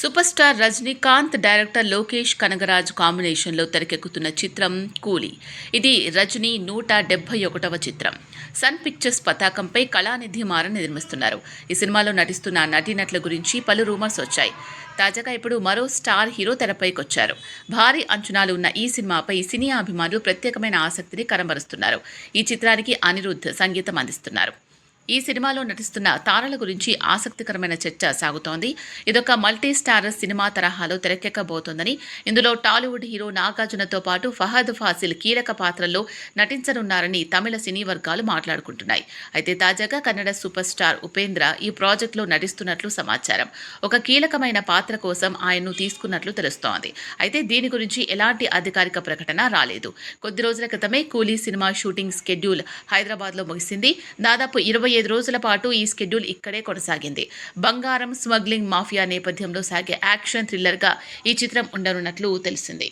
Super star Rajinikanth director Lokesh Kanagaraj కాంబినేషన్లో తెరకెక్కుతున్న చిత్రం కూలీ. ఇది రజనీ నూట డెబ్బై ఒకటవ చిత్రం. సన్ పిక్చర్స్ పతాకంపై కళానిధి మారన్ నిర్మిస్తున్నారు. ఈ సినిమాలో నటిస్తున్న నటీనటుల గురించి పలు రూమర్స్ వచ్చాయి. తాజాగా ఇప్పుడు మరో స్టార్ హీరో తెరపైకి వచ్చారు భారీ అంచనాలు ఉన్న ఈ సినిమాపై సినీ అభిమానులు ప్రత్యేకమైన ఆసక్తిని కనబరుస్తున్నారు. ఈ చిత్రానికి అనిరుద్ధ్ సంగీతం అందిస్తున్నారు. ఈ సినిమాలో నటిస్తున్న తారల గురించి ఆసక్తికరమైన చర్చ సాగుతోంది. ఇదొక మల్టీ స్టార్ సినిమా తరహాలో తెరకెక్కబోతోందని ఇందులో టాలీవుడ్ హీరో నాగార్జునతో పాటు ఫహద్ ఫాసిల్ కీలక పాత్రల్లో నటించనున్నారని తమిళ సినీ వర్గాలు మాట్లాడుకుంటున్నాయి. అయితే తాజాగా కన్నడ సూపర్ స్టార్ ఉపేంద్ర ఈ ప్రాజెక్టులో నటిస్తున్నట్లు సమాచారం. ఒక కీలకమైన పాత్ర కోసం ఆయన్ను తీసుకున్నట్లు తెలుస్తోంది. అయితే దీని గురించి ఎలాంటి అధికారిక ప్రకటన రాలేదు. కొద్ది రోజుల క్రితమే కూలీ సినిమా షూటింగ్ స్కెడ్యూల్ హైదరాబాద్లో ముగిసింది. దాదాపు ఇరవై ఐదు రోజుల పాటు ఈ స్కెడ్యూల్ ఇక్కడే కొనసాగింది. బంగారం స్మగ్లింగ్ మాఫియా నేపథ్యంలో సాగే యాక్షన్ థ్రిల్లర్గా ఈ చిత్రం ఉండనున్నట్లు తెలిసింది.